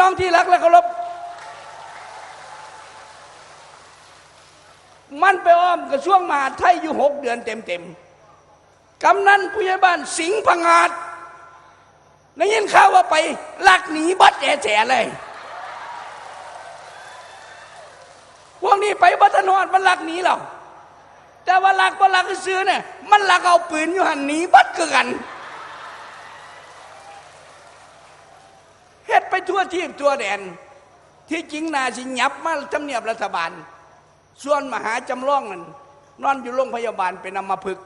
น้องที่รักและเคารพมันไปอ้อมกระทรวงมหาดไทยอยู่หกเดือนเต็มๆกำนันผู้ใหญ่บ้านสิงห์พังาดได้ยินข่าวว่าไปลักหนีบัดแฉะเลย พวกนี้ไปบัตรนอดมันลักหนีเราแต่ว่าลักบ่ลักซื้อเนี่ยมันลักเอาปืนอยู่หันหนีบัดกัน ฮ็ดไปทั่วทีบทั่วแดน ที่จริงนาสิหยับมาทำเนียบรัฐบาล ส่วนมหาจำลองนั่นนอนอยู่โรงพยาบาลเป็นอัมพฤก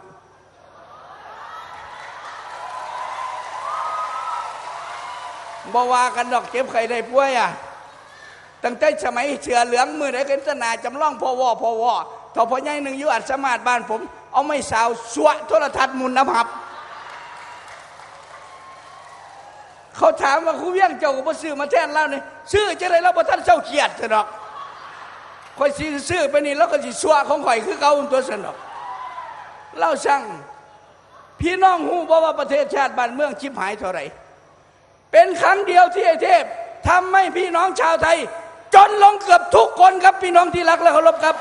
บ่ว่ากันดอกเจ็บใครได้ป่วยอะตั้งแต่สมัยเสือเหลืองมือไหนกันสนาจำลองพอวอพอวอทอพอใหญ่หนึ่งอยู่อัดสมาดบ้านผม เอาไม่สาวสวะโทรทัศน์มุนน้ำหับ เขาถามว่าครูเวียงเจ้าก็บ่ซื้อมาแทนเราเนี่ยซื้อจะได้เราบ่ท่านเจ้าเขียดเถอะดอกคอยสิซื้อไปนี่แล้วก็สิสวของข่อยคือเก่าตัวสนอกเล่าสั่งพี่น้องหูบ่ว่าประเทศชาติบ้านเมืองชิบหายเท่าไหร่เป็นครั้งเดียวที่ไอเทพทำให้พี่น้องชาวไทย จนลงเกือบทุกคนครับพี่น้องที่รักและเคารพครับ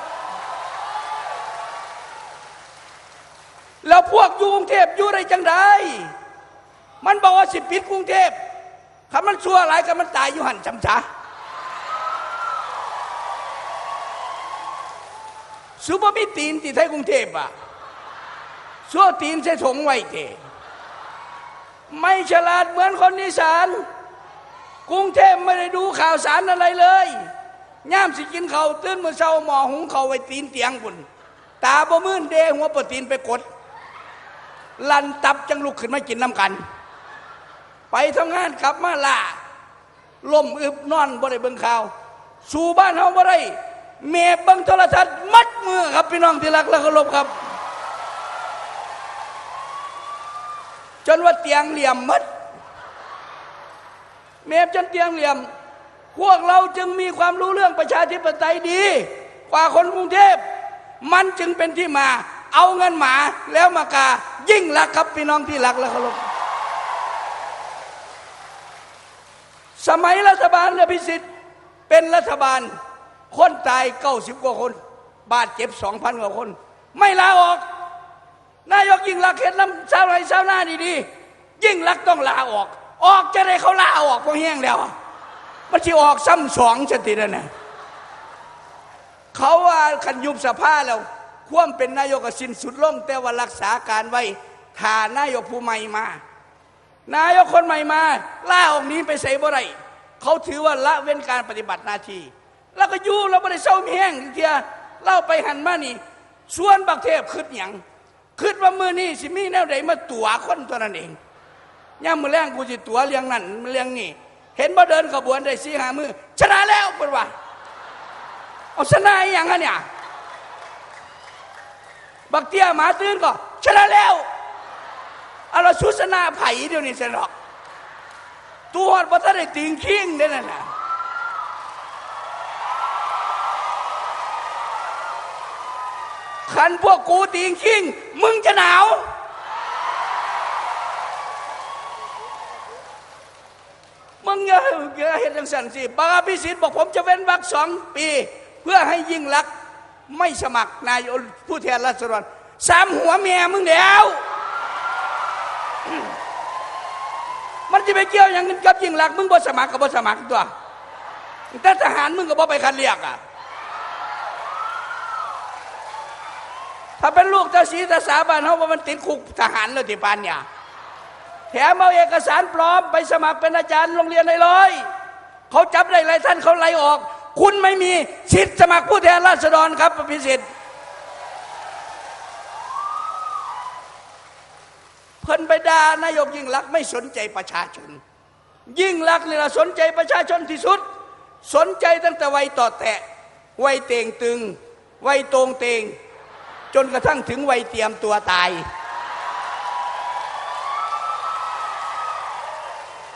แล้วพวกอยู่กรุงเทพอยู่ได้จังไดมันบอกว่าสิปิดกรุงเทพ คำมันชั่วหลายก็มันตายอยู่หันจำจ้าสุบมีตีนที่ไทยกรุงเทพอะชั่วตีนใส่ถงไว้เทไม่ฉลาดเหมือนคนอีสานกรุงเทพไม่ได้ดูข่าวสารอะไรเลยย่ามสิกินเขาตื่นเมื่อเช้าหมอหุงเขาไว้ตีนเตียงคุนตาบ่มื่นเดหัวปะตีนไปกด ลันตับจังลุกขึ้นมากินน้ำกัน ไปทำงานกลับมาล่าล่มอึบนอนบ่ได้เบิ่งข่าว สู่บ้านเฮาบ่ได้เมียเบิ่งโทรทัศน์มัดมือครับพี่น้องที่รักและเคารพครับ จนว่าเตียงเหลี่ยมมัดเมฟจนเตียงเหลี่ยม พวกเราจึงมีความรู้เรื่องประชาธิปไตยดี กว่าคนกรุงเทพ มันจึงเป็นที่มา เอาเงินหมาแล้วมากายิ่งรักครับพี่น้องที่รักและเคารพ สมัยรัฐบาลอภิสิทธิ์เป็นรัฐบาล คนตายเก้าสิบกว่าคน บาดเจ็บสองพันกว่าคน ไม่ลาออก นายกยิ่งรักเห็นลำชาวไรชาวนาดีๆยิ่งรักต้องลาออก ออกจะได้เขาลาออกเพราะแห้งแล้วมันจะออกซ้ำสองชติแล้วนะเขาว่าคันยุบสภาแล้วควมเป็นนายกสิ้นสุดลงแต่ว่ารักษาการไว้ทานายกผู้ใหม่มา นายกคนใหม่มาล่าออกนี้ไปใส่บ่ไรเขาถือว่าละเว้นการปฏิบัติหน้าที่ แล้วก็ยู่เราไม่ได้เศร้ามีแห้งเทียเล่าไปหันมานี่ส่วนบักเทพคืดหยังคืดว่ามือนี่สิมีแนวใดมาตัวคนตัวนั้นเองย่ามือแรงกูสิตัวเลี้ยงนั่นเลี้ยงนี่ เห็นบ่เดินขบวนได้สี่หามือชนะแล้วเป็นว่าเอาชนะอย่างอะเนี่ยบักเตี้ยหมาตื่นก็ชนะแล้ว เอาเราชุดชนะไผ่เดี๋ยวนี้เสนอกตัวบัตรได้ติงคิงเด้นั่นน่ะขันพวกกูติงคิงมึงจะหนาวมึงอย่าอย่าเห็นจังสันสิบางอภิสิทธิ์บอกผมจะเว้นวรรคสองปี เพื่อให้ยิ่งรักษณ์ไม่สมัครนายกผู้แทนราษฎรสามหัวเมียมึงเดียว มัน จะไปเกี่ยวอย่างนั้นกับยิ่งรักมึงบ่สมัครกับบ่สมัครตัวแต่ทหารมึงก็บ่ไปคัดเรียกอะถ้าเป็นลูกเจ้าสีตาสาบานเขาว่ามันติดคุกทหารเลยที่ปานเนี่ยแถมเอาเอกสารปลอมไปสมัครเป็นอาจารย์โรงเรียนได้เลยเขาจับได้หลายท่านเขาไล่ออก คุณไม่มีสิทธิ์สมัครผู้แทนราษฎรครับพิสิทธิ์ พิ่นไปด่านายกยิ่งรักไม่สนใจประชาชน ยิ่งรักษณ์นี่ละสนใจประชาชนที่สุด สนใจตั้งแต่วัยต่อแตะวัยเต่งตึงวัยตรงเตง จนกระทั่งถึงวัยเตรียมตัวตาย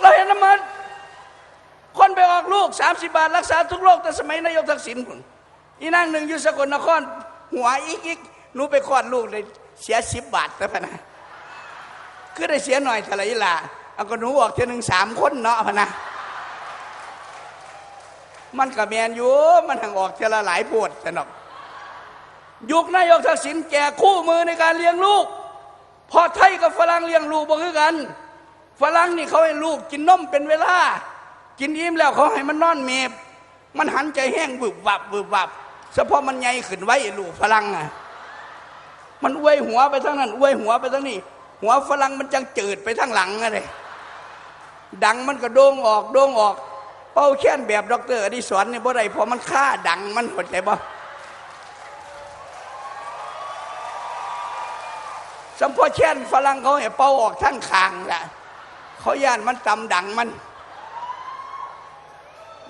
เราเห็นน้ำมันคนไปออกลูก 30 บาท รักษาทุกโรคแต่สมัยนายกทักษิณคุณอีนั่งหนึ่งอยู่สกลนคร หัวอีกอีกหนูไปคลอดลูกเลยเสียสิบบาทแล้วพะนะ คือได้เสียหน่อยเท่าไรล่ะเอาก็หนูออกเท่านึงสามคนเนาะพะนะมันกับแมนอยู่มันทางออกเทอละหลายโพดสนอกยุคนายกทักษิณแก่คู่มือในการเลี้ยงลูกพอไทยกับฝรั่งเลี้ยงลูกบ่คือกัน ฝรั่งนี่เขาให้ลูกกินนมเป็นเวลา กินอิ่มแล้วเขาให้มันนอนเมบมันหันใจแห้งบึบวับบึบวับเฉพาะมันใหญ่ขึ้นไว้ลูกฝรั่งอะมันอวยหัวไปทั้งนั้นอวยหัวไปทั้งนี้ หัวฝรั่งมันจังจืดไปทั้งหลังอะไรดังมันก็โด่งออกโด่งออก เป้าแค้นแบบดอกเตอรอดิศรเนี่ยบ่ได้เพอมันฆ่าดังมันหดใจบ่สัมพอแค้นฝรั่งเขาให้เป้าออกทั้งคางแหละเขาย่านมันตำดังมัน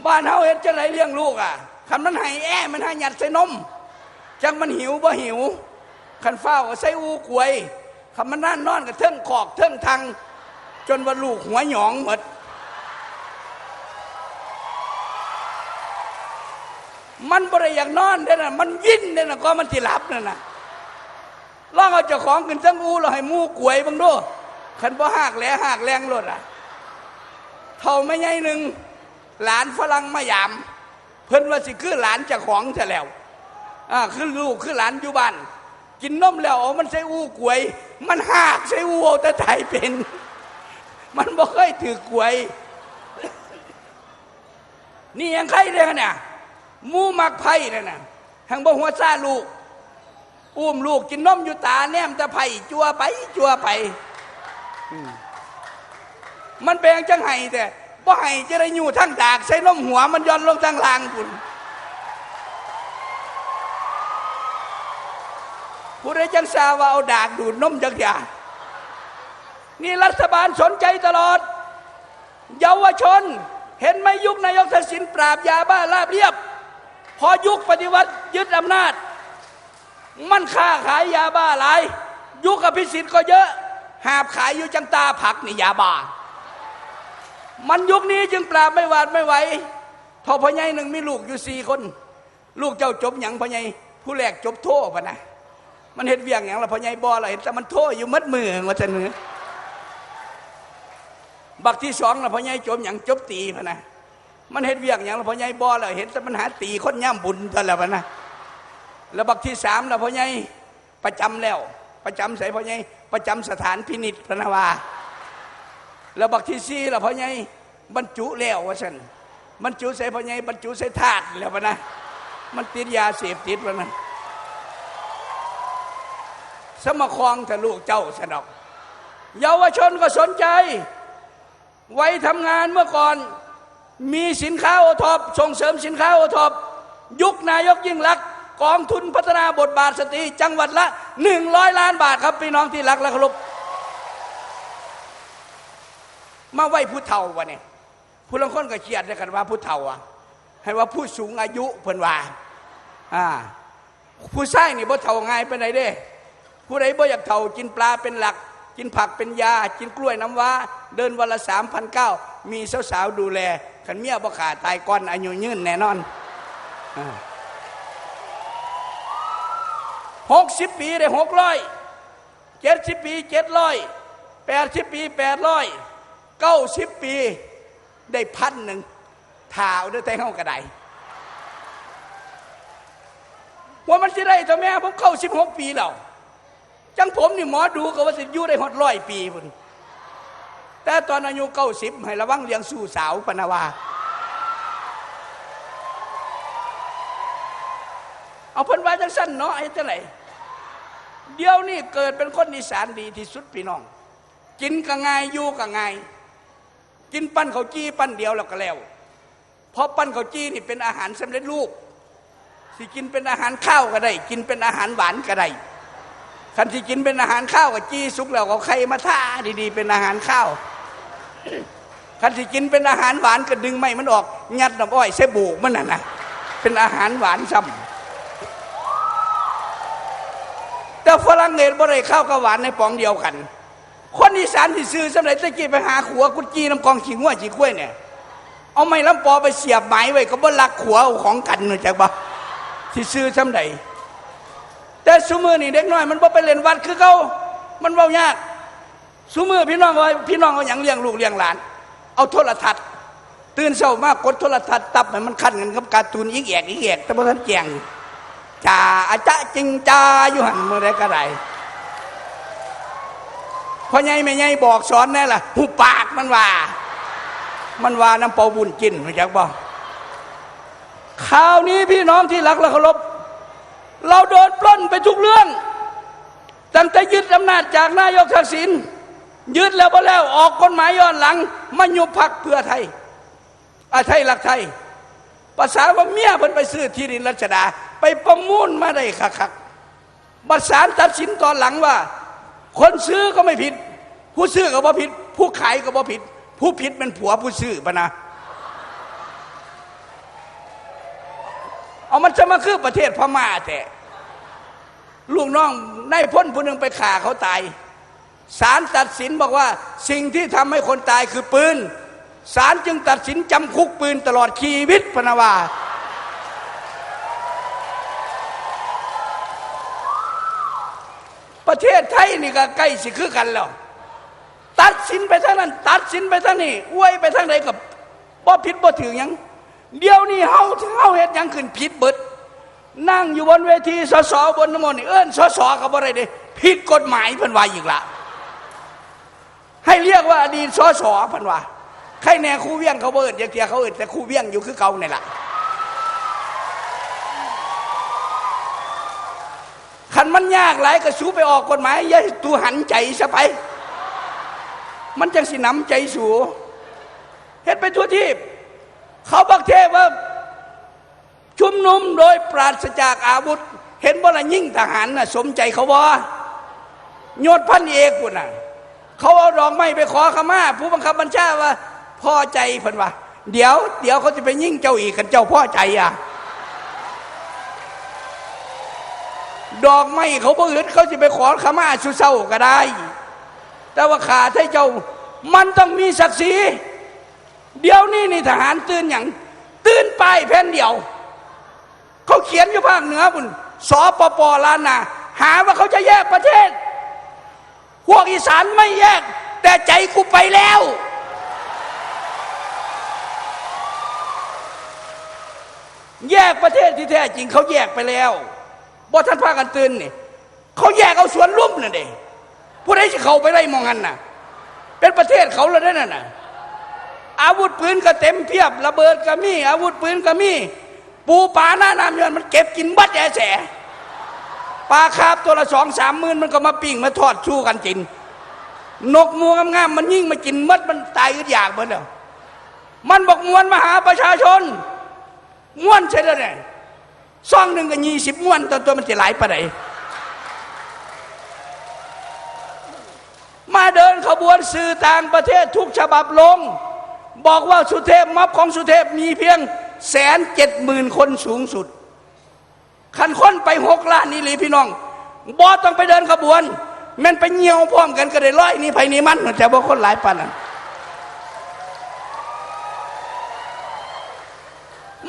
บ้านเฮาเห็นจะไหนเลี้ยงลูกอะคันมันให้แอ้มันให้หยัดใส่นมจังมันหิวบ่หิวคันเฝ้าใส่อูกวย คันมันนั่นนอนกับเทิงขอกเทิงทางจนว่าลูกหัวหยองหมด มันบริอยากนอนเด้น่ะ มันวิ่นเด้น่ะก็มันสิหลับนั่นน่ะลองเอาเจ้าของขึ้นทั้งอูเราให้มูกวยเบังดูคันบ่หากแหลหากแรงรถอะเท่าไม่ใหญ่หนึ่งหลานฝรั่งมายาม เพิ่นว่าสิคือหลานเจ้าของซะแล้วอ่าคือลูกคือหลานอยู่บ้าน กินนมแล้วเอมันใส่อูกวย มันหากใส่อูเอาแต่ไทยเป็น มันบ่เคยถือกวย นี่ยังใครเด้อเนี่ยมูมักไผ่นั่นน่ะทางบ่หัวซาลูก อุ้มลูกกินนมอยู่ตาแนมแตะไผ่จัวไปจัวไป มันแปลงจังไห้แต่บ่ไห้จะได้อยู่ทั้งดากใส่นมหัวมันย้อนลงทางลางคุณ ผู้ใดจังซาว่าเอาดากดูดนมจังอย่านี่รัฐบาลสนใจตลอด เยาวชน เห็นไหมยุคนายกทักษิณปราบยาบ้าราบเรียบ พอยุคปฏิวัติยึดอำนาจ มันค้าขายยาบ้าหลาย ยุคอภิสิทธิ์ก็เยอะหาบขายอยู่จังตาผักนี่ยาบ้า มันยุคนี้จึงปราบไม่หวาดไม่ไหวทอพ่อใหญ่หนึ่งมีลูกอยู่สี่คน ลูกเจ้าจบหยังพ่อใหญ่ผู้แรกจบโทพะนะ มันเห็นเวียงอย่างละพ่อใหญ่บ่ละเห็นแต่มันโทษอยู่มัดมือว่าจะเนื้อบักที่สองละพ่อใหญ่จมอย่างจบตีพะนะมันเห็นเวียงอย่างละพ่อใหญ่บ่ละเห็นแต่มันหาตีคนย่ำบุญเท่าละพะนะแล้วบักที่สามละพ่อใหญ่ประจำแล้ว ประจำใส่พ่อใหญ่ประจำสถานพินิษพระนาวาแล้วบักที่สี่ละพ่อใหญ่บรรจุแล้วว่าฉันบรรจุใส่พ่อใหญ่บรรจุใส่ถาดแล้วพะนะมันติดยาเสพติดพะนะ สมคองทะลูกเจ้าสนอก เยาวชนก็สนใจ ไว้ทำงานเมื่อก่อน มีสินค้าโอทอปส่งเสริมสินค้าโอทอปยุคนายกยิ่งรักษณ์กองทุนพัฒนาบทบาทสตรีจังหวัดละหนึ่งร้อยล้านบาทครับพี่น้องที่รักและเคารพมาไหว้ผู้เฒ่าวะเนี่ยผู้ลังคนก็เขียดเลยกันว่าผู้เฒ่าอะให้ว่าผู้สูงอายุเพิ่นว่าอ่าผู้ชายนี่บ่เฒ่าง่ายไปไหนเด้ ผู้ใดบ่อยากเฒ่ากินปลาเป็นหลัก กินผักเป็นยา กินกล้วยน้ำว้า เดินวันละสามพันเก้ามีสาวๆดูแลขันเมียบ่ขาตายก่อนอายุยืนแน่นอนหกสิบปีได้หกร้อยเจ็ดสิบปีเจ็ดร้อยแปดสิบปีแปดร้อยเก้าสิบปีได้พันหนึ่งถ่าวด้วยแต่เข้ากระไดว่ามันจะได้ทำไมผมเข้าสิบหกปีแล้ว จังผมนี่หมอดูก็ว่าสิอยู่ได้หดร้อยปีพุ่นแต่ตอนอายุเก้าสิบให้ระวังเลี้ยงสู่สาวปนาวาเอาเพิ่นว่าจังสั้นเนาะไอ้เจ้าไหนเดี๋ยวนี้เกิดเป็นคนอีสานดีที่สุดพี่น้อง กินก็ง่ายอยู่ก็ง่ายกินปั้นเขาวจี้ปั้นเดียวแล้วก็แล้วเพราะปั้นเขาวจี้นี่เป็นอาหารสำเร็จรูปสิกินเป็นอาหารข้าวก็ได้ กินเป็นอาหารหวานก็ได้ คันที่กินเป็นอาหารข้าวกับจี้สุกแล้วก็ไข่มาท่าดีๆ เป็นอาหารข้าวคันที่กินเป็นอาหารหวานก็ดึงไม่มันออก ยัดน้ำอ้อยใส่บูกมันน่ะนะเป็นอาหารหวานซ้ำแต่ฝรั่งเศสบ่ได้ข้าวกับหวานในปองเดียวกัน คนอีสานที่ซื้อสำเร็จตะกี้ไปหาขัวกุจีน้ำกองขิงว่าจีกล้วยเนี่ยเอาไม้ลำปอไปเสียบไม้ไว้ก็บ่ลักขัวเอาของกันหน่อยจากบ่ที่ซื้อสำใด แต่สมือนี่เด็กน้อย มันบ่ไปเล่นวัดคือเขามันเว้ายากสุมือพี่น้องเอาพี่น้องเอาอย่างเลี้ยงลูกเลี้ยงหลาน เอาโทรทัศน์ ตื่นเช้ามากกดโทรทัศน์ตับให้มันคันกันกับการ์ตูนอีกแอกอีกแอกแต่บ่ทันแจงจ่าอาจะจริงจ้าอยู่หันเมื่อไรก็ได้พ่อใหญ่แม่ใหญ่บอกสอนแน่ล่ะหูปากมันว่า มันว่าน้ำเปาบุญกินรู้จักบ่ข่าวนี้พี่น้องที่รักและเคารพ เราโดนปล้นไปทุกเรื่อง ตั้งแต่ยึดอำนาจจากนายกทักษิณยึดแล้วพอแล้วออกกฎหมายย้อนหลังมายุบพักเพื่อไทยอาไทยรักไทย ภาษาว่าเมียเพิ่นไปซื้อที่ดินรัชดา ไปประมูลมาได้คักๆบัตรสารตัดสินตอนหลังว่า คนซื้อก็ไม่ผิด ผู้ซื้อก็บ่ผิด ผู้ขายก็บ่ผิด ผู้ผิดเป็นผัวผู้ซื้อปะนะ เอามันจะมาคือประเทศพม่าแต่ลูกน้องนายพ้นผู้หนึ่งไปฆ่าเขาตายศาลตัดสินบอกว่าสิ่งที่ทำให้คนตายคือปืนศาลจึงตัดสินจำคุกปืนตลอดชีวิตพนาวาประเทศไทยนี่ก็ใกล้สิคือกันแล้ว ตัดสินไปทางนั้น ตัดสินไปทางนี้อวยไปทางใดกับบ่ผิดบ่ถือยัง เดี๋ยวนี้เฮาเฮาเฮ็ดยังขึ้นผิดเบิด นั่งอยู่บนเวทีสสบนน้ำมนต์เอิ้นสสก็บ่ได้เด้ผิดกฎหมายพิ่นวาอีกละให้เรียกว่าอดีตสสพิ่นว่าใครแน่ครูเวียงเขาเอิ้นอย่างเทียเขาเอิ้นแต่ครูเวียงอยู่คือเก่านี่ล่ะคันมันยากหลายก็สู้ไปออกกฎหมายย่าตูหันใจซะไป มันจังสินำใจสูเฮ็ดไปทั่วทีป เขาบักเทพว่าชุมนุมโดยปราศจากอาวุธ เห็นบ่ละยิ่งทหารน่ะสมใจเขาบ่ยศพันเอกพุ่นน่ะ เขาเอาดอกไม้ไปขอขมาผู้บังคับบัญชาว่าพ่อใจเพิ่นว่าเดี๋ยว เดี๋ยวเขาจะไปยิ่งเจ้าอีกกันเจ้าพ่อใจอะดอกไม้เขาบ่อึดเขาจะไปขอขมาสุเศร้าก็ได้ แต่ว่าขาดให้เจ้ามันต้องมีศักดิ์ศรี เดี๋ยวนี้นี่ทหารตื่นอย่างตื่นไปแผ่นเดียว เขาเขียนอยู่ภาคเหนือบุญสปปลานนาหาว่าเขาจะแยกประเทศ พวกอีสานไม่แยก แต่ใจกูไปแล้ว แยกประเทศที่แท้จริงเขาแยกไปแล้วบ่ท่านพากันตื่นนี่เขาแยกเอาสวนลุ่มนั่นเองผู้ใดจะเข้าไปได้มองกันน่ะ เป็นประเทศเขาแล้วนั่นน่ะ อาวุธปืนก็เต็มเพียบ ระเบิดก็มี อาวุธปืนก็มี ปูปลาหน้าน้ำยอนมันเก็บกินบัดแอแสปลาคาบตัวละสองสามหมื่นมันก็มาปิ้งมาทอดชู้กันกิน นกมัวงามๆมันยิ่งมากินมัดมันตายอึดอยากเบิดแล้วมันบอกมวนมาหาประชาชนม้วนใช่ไหมเนี่ยซองหนึ่งก็ยี่สิบม้วนตัวตัวมันจะหลายปะไหนมาเดินขบวนสื่อต่างประเทศทุกฉบับลง บอกว่าสุเทพม็อบของสุเทพมีเพียงแสนเจ็ดหมื่นคนสูงสุดขันคนไปหกล้านนี่หรือพี่น้องบอต้องไปเดินขบวนแมันไปเหี่ยวพร้อมกันก็ได้ร้อยนี่ภายในมันแต่ว่าคนหลายปัน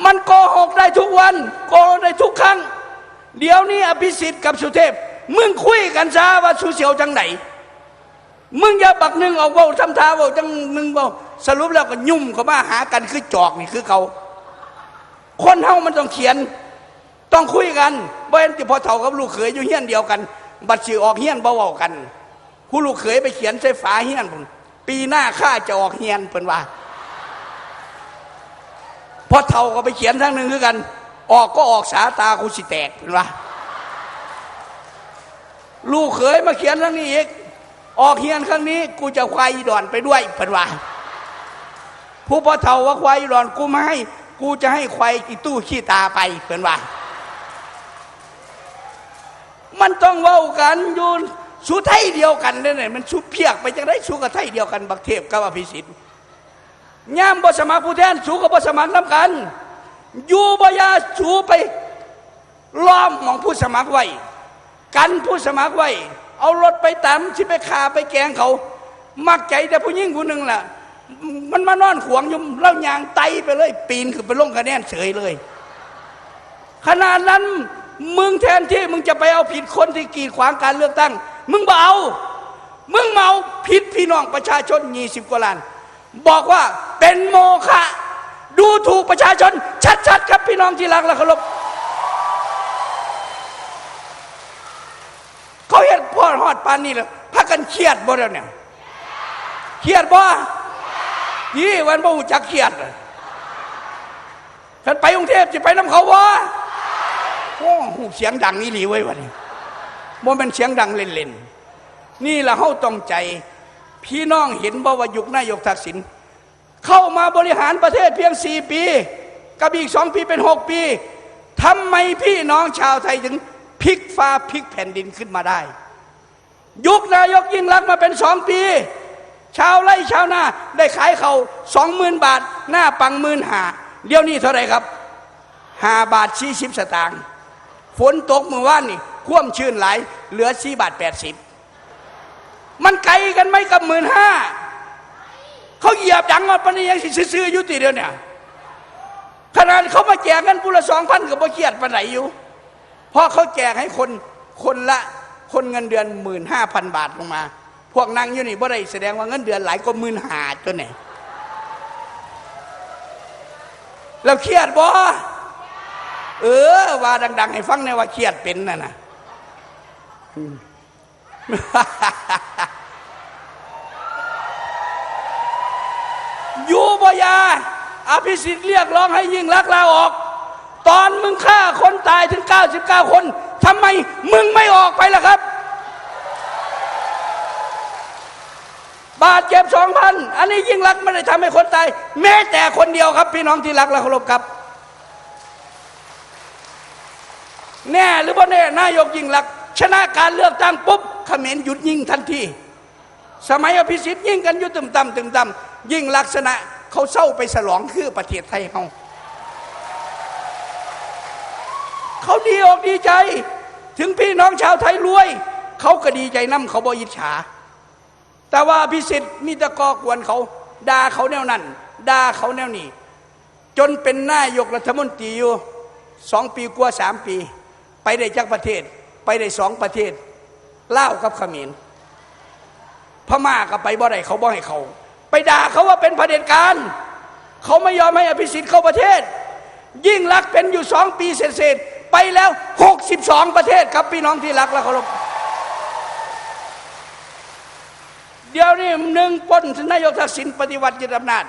มันโกหกได้ทุกวันโกหกได้ทุกครั้ง เดี๋ยวนี้อภิสิทธิ์กับสุเทพ มึงคุยกันซะว่าสุเสียวจังไหน มึงอย่าบักหนึ่งเอาเว่าทำท่าเว่าจังมึงเว่า สรุปแล้วก็ยุ่มเขามาหากันคือจอกนี่คือเขาคนเฮามันต้องเขียน ต้องคุยกันบ่เห็นที่พอเท่ากับลูกเขยอยู่เฮียนเดียวกัน บัดสิอออกเฮียนบ่เว้ากันผู้ลูกเขยไปเขียนใส่ฝาเฮียนพุ่นปีหน้าข้าจะออกเฮียนเพิ่นว่าพอเท่าก็ไปเขียนทั้งหนึ่งคือกัน ออกก็ออกสาตากูสิแตกเพิ่นว่าลูกเขยมาเขียนทั้งนี้อีกออกเฮียนครั้งนี้ กูจะควายดอนไปด้วยเพิ่นว่า ผู้พ่อเฒ่าว่าควายอีดอนกูไม่ให้ กูจะให้ควายอีตู้ขี้ตาไปเพิ่นว่า มันต้องเว้ากันยู่สู้ไทยเดียวกันได้ไหนมันสู้เพียกไปจังได้สู้กับไทยเดียวกัน บักเทพกับอภิสิทธิ์ย่ามบสมัครผู้แทนสู้กับบสมัครน้ำกันอยู่บยาสูไปล้อมของผู้สมัครไว้ กันผู้สมัครไว้ เอารถไปตามที่ไปขาไปแกงเขา มักใจแต่ผู้หญิงผู้หนึ่งล่ะ มันมานอนขวงยู่เล่ายางไตไปเลย ปีนขึ้นไปลงคะแนนเฉยเลย ขนาดนั้นมึงแทนที่มึงจะไปเอาผิดคนที่กีดขวางการเลือกตั้ง มึงเบามึงเมาพิษพี่น้องประชาชนยี่สิบกว่าล้าน บอกว่าเป็นโมฆะดูถูกประชาชน ชัดๆ ครับพี่น้องที่รักและเคารพเขาเห็นพ่อฮอดปานนี้แล้วพักกันเครียดบ่แล้วเนี่ยเครียดบ่ ยี่วันบ่หูจักเครียดเลยท่านไปกรุงเทพจะไปน้ำเขาวะโอ้หูเสียงดังนี่หลีไว้วันนี้บ่เป็นเสียงดังเล่นๆ นี่ละเฮาต้องใจ พี่น้องเห็นบ่ว่ายุคนายกทักษิณเข้ามาบริหารประเทศเพียงสี่ปี กับอีกสองปีเป็นหกปีทำไมพี่น้องชาวไทยถึงพลิกฟ้าพลิกแผ่นดินขึ้นมาได้ ยุคนายกยิ่งรักมาเป็นสองปี ชาวไร่ชาวนาได้ขายเขาสองหมื่นบาท หน้าปังหมื่นหาเดี๋ยวนี้เท่าไรครับห้าบาทสี่สิบสตางค์ฝนตกเมื่อวานนี่คว่ำชื้นหลายเหลือสี่บาทแปดสิบมันไกลกันไหมกับหมื่นห้าเขาเหยียบดังว่าปนนี้ยังสิซื้อๆอยู่ตีเดียวเนี่ยขนาดเขามาแจกเงินปุละสองพันกับบ่เครียดปานไหนอยู่เพราะเขาแจกให้คนคนละคนเงินเดือนหมื่นห้าพันบาทลงมา พวกนางอยู่นี่บ่ได้แสดงว่าเงินเดือนหลายกว่าหมื่นหาตัวไหนแล้วเครียดบ่เออ ว่าดัง ๆ ให้ฟังในว่าเครียดเป็นน่ะนะอยู่บยาอภิสิทธิ์เรียกร้องให้ยิ่งรักลาออก ตอนมึงฆ่าคนตายถึง 99 คนทำไมมึงไม่ออกไปล่ะครับ บาดเจ็บสองพันอันนี้ยิ่งรักไม่ได้ทำให้คนตายแม้แต่คนเดียวครับ พี่น้องที่รักและเคารพครับ แน่หรือว่าแน่นายกยิ่งรัก ชนะการเลือกตั้งปุ๊บเขมรหยุดยิงทันที สมัยอภิสิทธิ์ยิ่งกันอยุตึมต่ำตึมต่ำยิ่งลักษณะเขาเศร้าไปฉลองคือประเทศไทยเขาเขาดีอกดีใจ ถึงพี่น้องชาวไทยรวย เขาก็ดีใจน้ำเขาบอิจฉา แต่ว่าอภิสิทธิ์มีแตะกอกวนเขาด่าเขาแนวนั้นด่าเขาแนวนี้ จนเป็นนายกรัฐมนตรีอยู่สองปีกว่าสามปี ไปได้จากประเทศ ไปได้สองประเทศเล่ากับขมรพม่าก็ไปบ่ได้เขาบ่ให้เขา ไปด่าเขาว่าเป็นเผด็จการเขาไม่ยอมให้อภิสิทธิ์เข้าประเทศ ยิ่งรักเป็นอยู่สองปีเศษๆไปแล้ว 62 ประเทศครับพี่น้องที่รักและเคารพ เดี๋ยวนี้หนึ่งป้นนายกทักษิณปฏิวัติยึดอำนาจ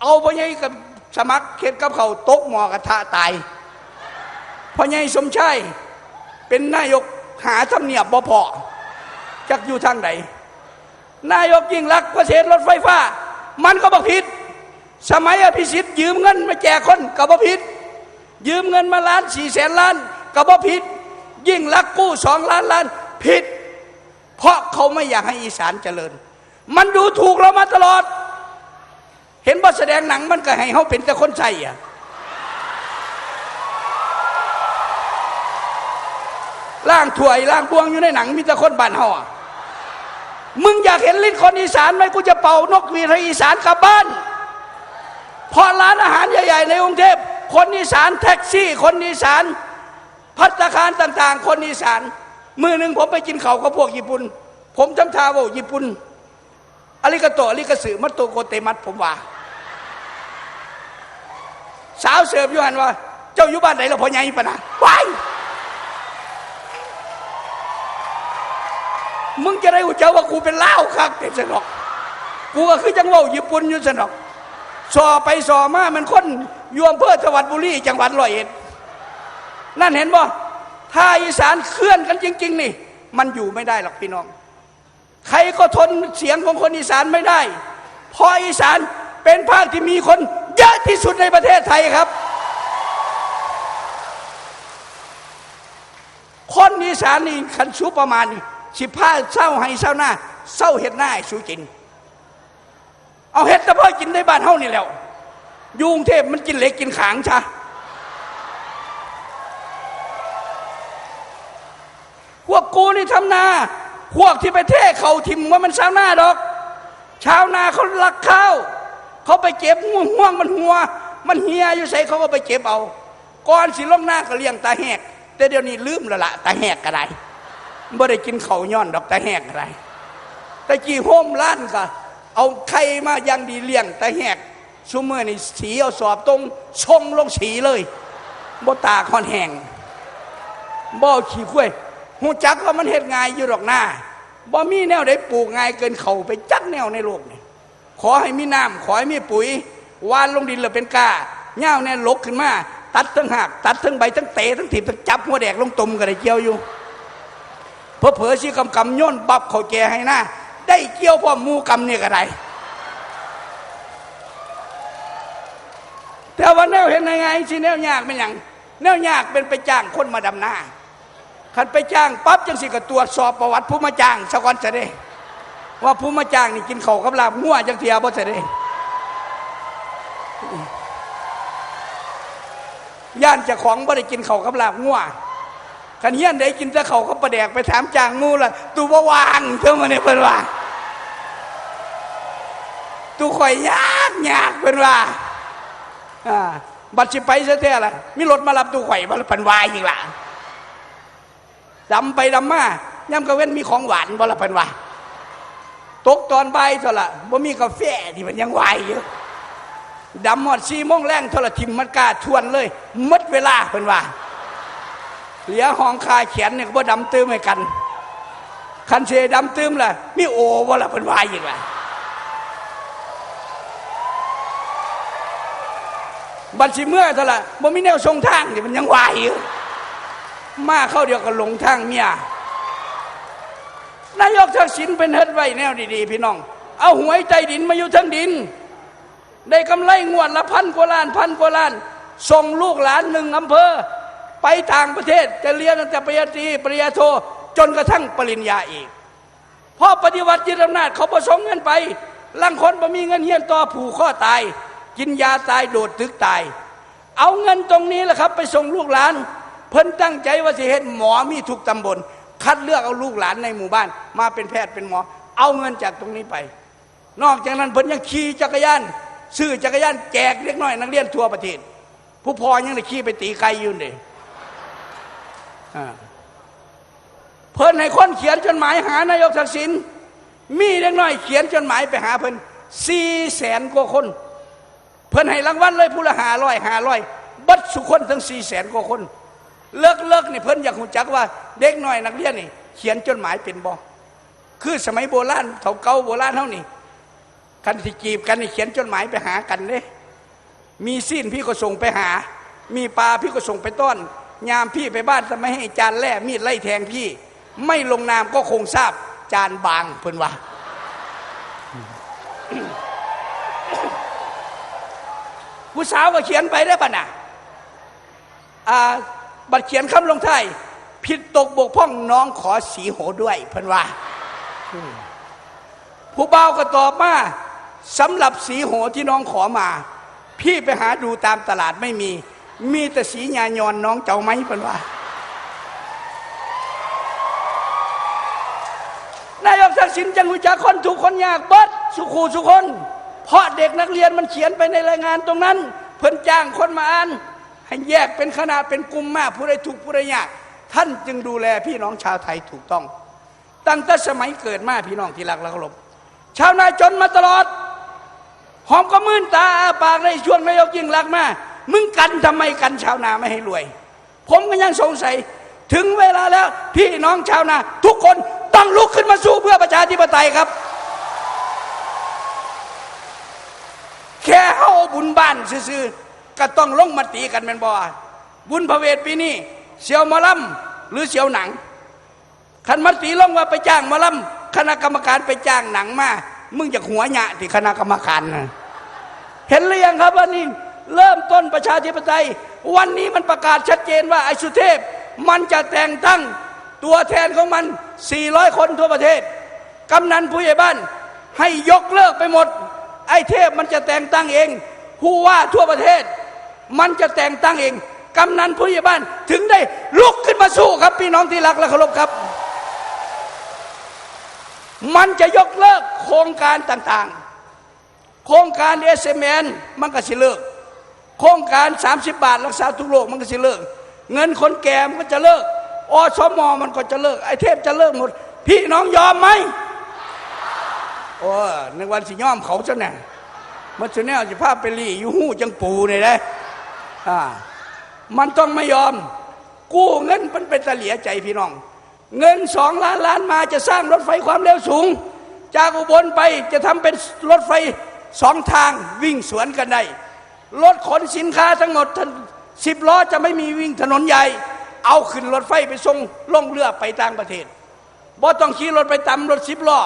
เอาพ่อใหญ่กับสมัครเขตกับเขาตกหมอกระทะตายพ่อใหญ่สมชายเป็นนายกหาทำเนียบบ่พอจักอยู่ทางไหนนายกยิ่งรักประเทศรถไฟฟ้า มันก็บอกผิด สมัยอภิสิทธิ์ยืมเงินมาแจกคนก็บอกผิด ยืมเงินมาล้านสี่แสนล้านก็บอกผิด ยิ่งรักกู้สองล้านล้านผิด เพราะเขาไม่อยากให้อีสานเจริญ มันดูถูกเรามาตลอด เห็นว่าแสดงหนังมันก็ให้เขาเป็นแต่คนใส่อะล่างถวยล่างบวงอยู่ในหนังมีแต่คนบ้านเฮาอมึงอยากเห็นลิ้นคนอีสานไหมกูจะเป่านกวีดให้อีสานกลับบ้านพอร้านอาหารใหญ่ ๆ ในกรุงเทพคนอีสานแท็กซี่ คนอีสานพัตตาคารต่าง ๆ คนอีสาน มือหนึ่งผมไปกินเขากับพวกญี่ปุ่น ผมจำทาว่าญี่ปุ่นอาริกาโตอาริกาสึมัตโตโกเตมัตผมว่า สาวเสิร์ฟยูหันว่า เจ้าอยู่บ้านไหนเราพอใหญ่ปะนะว้ายมึงจะได้หูเจ้าว่ากูเป็นเล่าครับเป็นสนอก กูก็คือจังเว่าญี่ปุ่นอยู่สนอกสอไปสอมามันคนยวมเพื่อจังหวัดบุรีจังหวัดร้อยเอ็ดนั่นเห็นบ่ ถ้าอีสานเคลื่อนกันจริง ๆ นี่ มันอยู่ไม่ได้หรอกพี่น้อง ใครก็ทนเสียงของคนอีสานไม่ได้ เพราะอีสานเป็นภาคที่มีคนเยอะที่สุดในประเทศไทยครับ คนอีสานนี่คันสูประมาณนี่สิผ้าเศร้าให้เศร้าหน้าเศร้าเห็ดหน้าให้สูกิน เอาเห็ดแต่พ่อกินในบ้านเฮานี่แล้วยุงเทพมันกินเหล็กกินขางชะ พวกกูนี่ทำนา พวกที่ไปเทเขาทิมว่ามันชาวนาดอก ชาวนาเขารักข้าวเขาไปเก็บง่วงห่วงมันหัว มันเฮียอยู่ใส่เขาก็ไปเก็บเอาก่อนสิลงหน้าก็เลี้ยงตาแหก แต่เดี๋ยวนี้ลืมล้วละตาแหกก็ได้บ่ได้กินเขาย้อนดอกตาแหกอะไรต่กี่โฮมล้านก็เอาไข่มาอยังดีเลี้ยงต่แหกซุมือนี่สีเอาสอบตรงชงลงสีเลยบ่ตาคอนแหงบ่ขี้ข้วย หูจักว่ามันเฮ็ดง่ายอยู่ดอกหน้าบ่มีแนวใดปลูกง่ายเกินเขาไปจักแนวในโลกนี่ขอให้มีน้ำขอให้มีปุ๋ยวานลงดินแล้วเป็นกาเง่าแน่ลกขึ้นมา ตัดทั้งหักตัดทั้งใบทั้งเตะทั้งถีบทั้งจับหัวแดกลงตุ่มก็ได้เกี่ยวอยู่เพอเผลอชี้กำกำย่นบับเขาแกให้หน้าได้เกี่ยวพ่อหมูกำเนี่ยก็ได้แต่ว่าแนวเห็นยังไงสิแนวยากเป็นอย่างแนวยากเป็นไปจ้างคนมาดำหน้า คันไปจ้างปั๊บจังสิก็ตรวจสอบประวัติผู้มาจ้างสะก่อนจะได้ว่าผู้มาจ้างนี่กินเข่ากับลาบงัวจังเทียบ่จะได้ย่านเจะของบ่ได้กินเข่ากับลาบงัวขันเฮียนได้กินแต่เข่ากับประแดกไปถามจ้างงูล่ะตูบ่วางเท่ามาเนี่ยเพิ่นว่าตูข่อยยากยากเพิ่นว่าอ่าบัตรสิไปซะแท้ละมีรถมารับตู้ข่อยมาปันวายอีกละ ดำไปดำมาย่ำกระเว้นมีของหวานบ่ละปันวาตกตอนใบเท่าละบ่มีกาแฟที่มันยังวายอยู่ดำหมดสี่โมงแรงเท่าละทิมมันกล้าชวนเลยมดเวลาเพิ่นว่าเหลือห้องคาเขียนเนี่ยก็บ่ดำตื้มให้กันคันเชดำตื้มล่ะมีโอบ่ละเพิ่นวายอีกละบัญชีเมื่อเท่าไหร่บ่มีแนวทรงทางที่มันยังวายอยู่ มาเข้าเดียวกับหลงทางเมียนายกทักษิณเป็นเฮ็ดไว้แนวดีๆ พี่น้อง เอาหวยใจดินมาอยู่ทั้งดิน ได้กำไรงวดละพันกว่าล้านพันกว่าล้าน ส่งลูกหลานหนึ่งอำเภอ ไปต่างประเทศจะเรียนตั้งแต่ปริญญาตรีปริญญาโทจนกระทั่งปริญญาเอกพอปฏิวัติยึดอำนาจเขาประสงเงินไปลังคนบ่มีเงินเฮียนต่อผูกข้อตาย กินยาตายโดดตึกตาย เอาเงินตรงนี้แหละครับ ไปส่งลูกหลาน เพิ่นตั้งใจว่าสิเฮ็ดหมอมีทุกตำบล คัดเลือกเอาลูกหลานในหมู่บ้าน มาเป็นแพทย์เป็นหมอ เอาเงินจากตรงนี้ไป นอกจากนั้นเพิ่นยังขี่จักรยานซื้อจักรยานแจกเล็กน้อยนักเรียนทั่วประเทศ ผู้พอยังได้ขี่ไปตีไก่อยู่นี่อ่าเพิ่นให้คนเขียนจดหมายหานายกทักษิณมีเล็กน้อยเขียนจดหมายไปหาเพิ่นสี่แสนกว่าคน เพิ่นให้รางวัลเลยผู้ละหาร้อยหาร้อยบัดสุคนทั้งสี่แสนกว่าคน เลิกเลิกนี่เพิ่นอยากหูจักว่า เด็กน้อยนักเรียนนี่เขียนจดหมายเป็นบ่คือสมัยโบราณเท่าเก่าโบราณเท่านี้คันที่จีบกันนี่เขียนจดหมายไปหากันเด้มีสิ้นพี่ก็ส่งไปหา มีปลาพี่ก็ส่งไปต้อน ยามพี่ไปบ้านทำไม่ให้จานแล่มีดไล่แทงพี่ ไม่ลงนามก็คงทราบจานบางเพิ่นว่าผู้สาวก็เขียนไปได้ป่ะน่ะอ่า บัตรเขียนคำลงท้ายผิดตกบกพร่องน้องขอสีโหด้วยเพิ่นว่า ผู้เบาก็ตอบมาสำหรับสีโหที่น้องขอมา พี่ไปหาดูตามตลาดไม่มี มีแต่สีญายอนน้องเจ้าไหมเพิ่นว่านายกทักษิณจังหุจักคนถูกคนยากเบิดสุขูสุคน เพราะเด็กนักเรียนมันเขียนไปในรายงานตรงนั้น เพิ่นจ้างคนมาอ่าน ให้แยกเป็นคณะเป็นกลุ่มมากผู้ใดถูกผู้ใดยากท่านจึงดูแลพี่น้องชาวไทยถูกต้อง ตั้งแต่สมัยเกิดมาพี่น้องที่รักและเคารพชาวนาจนมาตลอด หอมก็มื่นตาปากในช่วงนายกยิ่งรักมา มึงกันทำไมกันชาวนาไม่ให้รวย ผมก็ยังสงสัย ถึงเวลาแล้วพี่น้องชาวนา ทุกคนต้องลุกขึ้นมาสู้เพื่อประชาธิปไตยครับ แค่เอาบุญบ้านซื่อ ก็ต้องลงมติกันเป็นบ่บุญพระเวทปีนี้เสียวมาลำหรือเสียวหนังขันมติลงว่าไปจ้างมาลำคณะกรรมการไปจ้างหนังมามึงจะหัวหยะที่คณะกรรมการนะเห็นหรือยังครับว่านี่เริ่มต้นประชาธิปไตย วันนี้มันประกาศชัดเจนว่าไอ้สุเทพ มันจะแต่งตั้งตัวแทนของมัน 400 คนทั่วประเทศ กำนันผู้ใหญ่บ้าน ให้ยกเลิกไปหมด ไอ้เทพมันจะแต่งตั้งเอง ผู้ว่าทั่วประเทศ มันจะแต่งตั้งเอง กำนันผู้ใหญ่บ้านถึงได้ลุกขึ้นมาสู้ครับ พี่น้องที่รักและเคารพครับ มันจะยกเลิกโครงการต่างๆ โครงการเอสเอ็มนมันก็สิเลิก โครงการ 30 บาทรักษาทุกโรคมันก็จะเลิก เงินคนแก่มันก็จะเลิกอสมอมันก็จะเลิก ไอ้เทพจะเลิกหมด พี่น้องยอมไหมโอ้ในวันสิย่อมเขาซะเนี่ยมันจะแนวจะพาไปรีอยู่หู้จังปูนี่ยอ่า มันต้องไม่ยอม กู้เงินมันเป็นตะเหลียใจพี่น้อง เงินสองล้านล้านมาจะสร้างรถไฟความเร็วสูง จากอุบลไปจะทำเป็นรถไฟสองทางวิ่งสวนกันได้รถขนสินค้าทั้งหมดสิบล้อจะไม่มีวิ่งถนนใหญ่ เอาขึ้นรถไฟไปส่งล่องเรือไปต่างประเทศบ่ต้องขี่รถไปตำรถสิบล้อ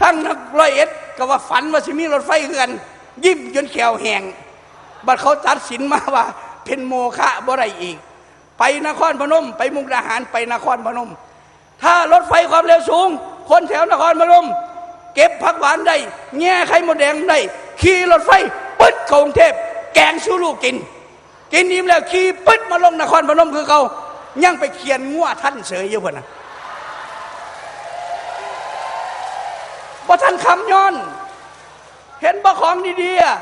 ทั้งนักร้อยเอ็ดก็ว่าฝันว่าสิมีรถไฟเฮือนยิ้มจนแขวแหง บัดเขาตัดสินมาว่า เป็นโมฆะบ่ได้อีก ไปนครพนม ไปมุกดาหารไปนครพนม ถ้ารถไฟความเร็วสูง คนแถวนครพนม เก็บผักหวานได้ แง่ไข่มดแดงได้ ขี่รถไฟปึ๊ดเข้ากรุงเทพแกงสู้ลูกกิน กินอิ่มแล้วขี่ปึ๊ดมาลงนครพนมคือเขายังไปเขียนงัวท่านเสยอยู่พนนะบ่ท่านคำย้อน เห็นบ่ของดีๆอะ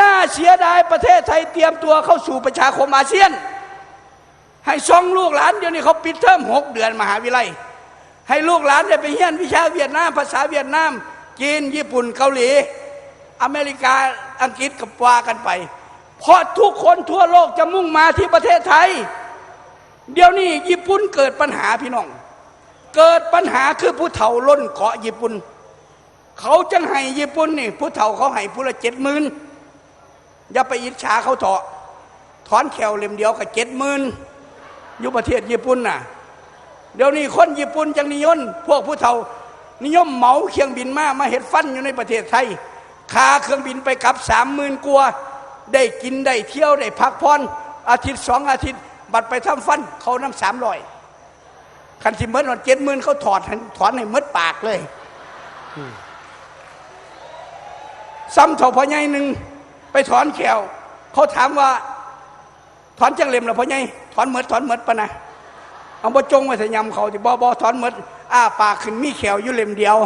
น่าเสียดายประเทศไทยเตรียมตัวเข้าสู่ประชาคมอาเซียน ให้ส่องลูกหลานเดี๋ยวนี้เขาปิดเทอมหกเดือนมหาวิทยาลัย ให้ลูกหลานได้ไปเรียนวิชาเวียดนามภาษาเวียดนาม จีน ญี่ปุ่นเกาหลี อเมริกาอังกฤษกับว่ากันไป เพราะทุกคนทั่วโลกจะมุ่งมาที่ประเทศไทย เดี๋ยวนี้ญี่ปุ่นเกิดปัญหาพี่น้อง เกิดปัญหาคือผู้เฒ่าล้นเกาะญี่ปุ่น เขาจังให้ญี่ปุ่นนี่ผู้เฒ่าเขาให้ผู้ละเจ็ดหมื่น อย่าไปอิจฉาเขาเถอะถอนแขวเล่มเดียวกับเจ็ดหมื่นอยู่ประเทศญี่ปุ่นน่ะ เดี๋ยวนี้คนญี่ปุ่นจังนิยมพวกผู้เฒ่า นิยมเหมาเครื่องบินมามาเห็ดฟันอยู่ในประเทศไทยค่าเครื่องบินไปกลับสามหมื่นกว่าได้กินได้เที่ยวได้พักผ่อนอาทิตย์สองอาทิตย์ บัตรไปทำฟันเขาน้ำสามร้อยคันสิเมิดวันเจ็ดหมื่นเขาถอดถอนให้หมดปากเลยซ้ำเท่าพ่อใหญ่หนึ่ง ไปถอนแขวเขาถามว่า ถอนจังเล็มหรอพ่อใหญ่ถอนเหมือดถอนเหมือดปะนะเอาบ่จงไว้ใส่ยำเขาที่บ่บ่ถอนเหมือดอ้าปากขึ้นมีแขวอยู่เล็มเดียว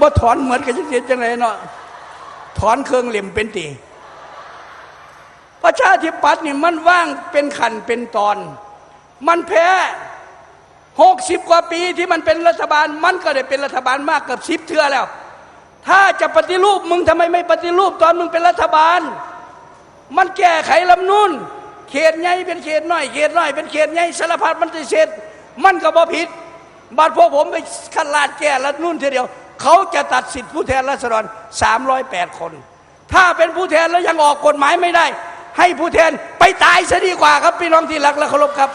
บ่ถอนเหมือดก็จะเสียจังไรเนาะถอนเครื่องเล็มเป็นตีประชาธิปัตย์นี่มันว่างเป็นขันเป็นตอน มันแพ้หกสิบกว่าปีที่มันเป็นรัฐบาล มันก็ได้เป็นรัฐบาลมากเกือบสิบเทื่อแล้ว ถ้าจะปฏิรูปมึงทำไมไม่ปฏิรูปตอนมึงเป็นรัฐบาล มันแก้ไขลำนูนเขตใหญ่เป็นเขตน้อยเขตน้อยเป็นเขตใหญ่สารพัดมันจะเสร็จมันก็บ่ผิดบาดพวกผมไปขลาดแก้รัฐธรรมนูนทีเดียว เขาจะตัดสิทธิผู้แทนราษฎร 308 คน ถ้าเป็นผู้แทนแล้วยังออกกฎหมายไม่ได้ ให้ผู้แทนไปตายซะดีกว่าครับพี่น้องที่รักและเคารพครับ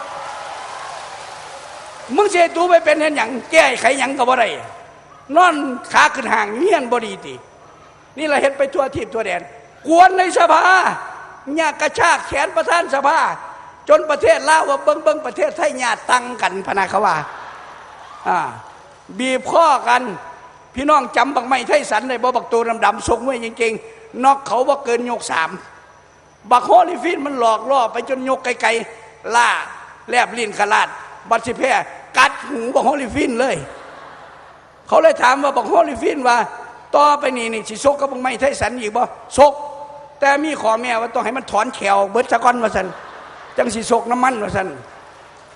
มึงเสียตูไปเป็นเห็นอย่างแก้ไขหยังกับอะไร นอนขาขึ้นห่างเงียนบดีตินี่เราเห็นไปทั่วทีบทั่วแดน กวนในสภาเนี่ยกระชากแขนประธานสภา จนประเทศลาวว่าเบิ้งเบิ้งประเทศไทยญาติตังกันพนาเขว่าอ่าบีบข้อกัน พี่น้องจำบักไม่ไทยสันในบ่บักตัวดำๆสกเมื่อจริงๆ นอกเขาว่าเกินยกสามบักโฮลิฟินมันหลอกล่อไปจนยกไกลๆล่าแลบลิ้นขลาด บัตสิแพ้กัดหูบักโฮลิฟินเลย เขาเลยถามว่าบักโฮลิฟินว่า ต่อไปนี่นี่สิซกกับบักไม่ไทยสันอีกบ่ซก แต่มีขอแม่ว่าต้องให้มันถอนแขวเบิดสะก้อนว่าสันจังสิซกน้ำมันว่าสัน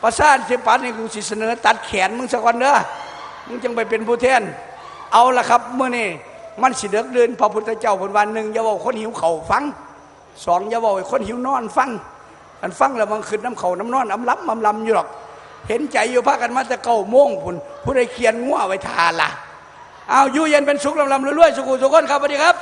ประสานเสียปัดนี่กูสิเสนอ ตัดแขนมึงสะก้อนเด้อมึงจังไปเป็นผู้แทน เอาละครับเมื่อนี่มันสิเดือกเดินพระพุทธเจ้าบนวันหนึ่งอย่าบอกคนหิวเข่าฟังสองอย่าบอกคนหิวนอนฟังกันฟังแล้วมันขึ้นน้ำเขาน้ำนอนอำล้ำอำลำอยู่หรอก เห็นใจอยู่พากันมาแต่เก้าโมงพุ่นผู้ใดเขียนงัวไว้ทาละเอาอยู่เย็นเป็นสุขลำลำรวยๆสุขุสุขคนครับสวัสดีครับ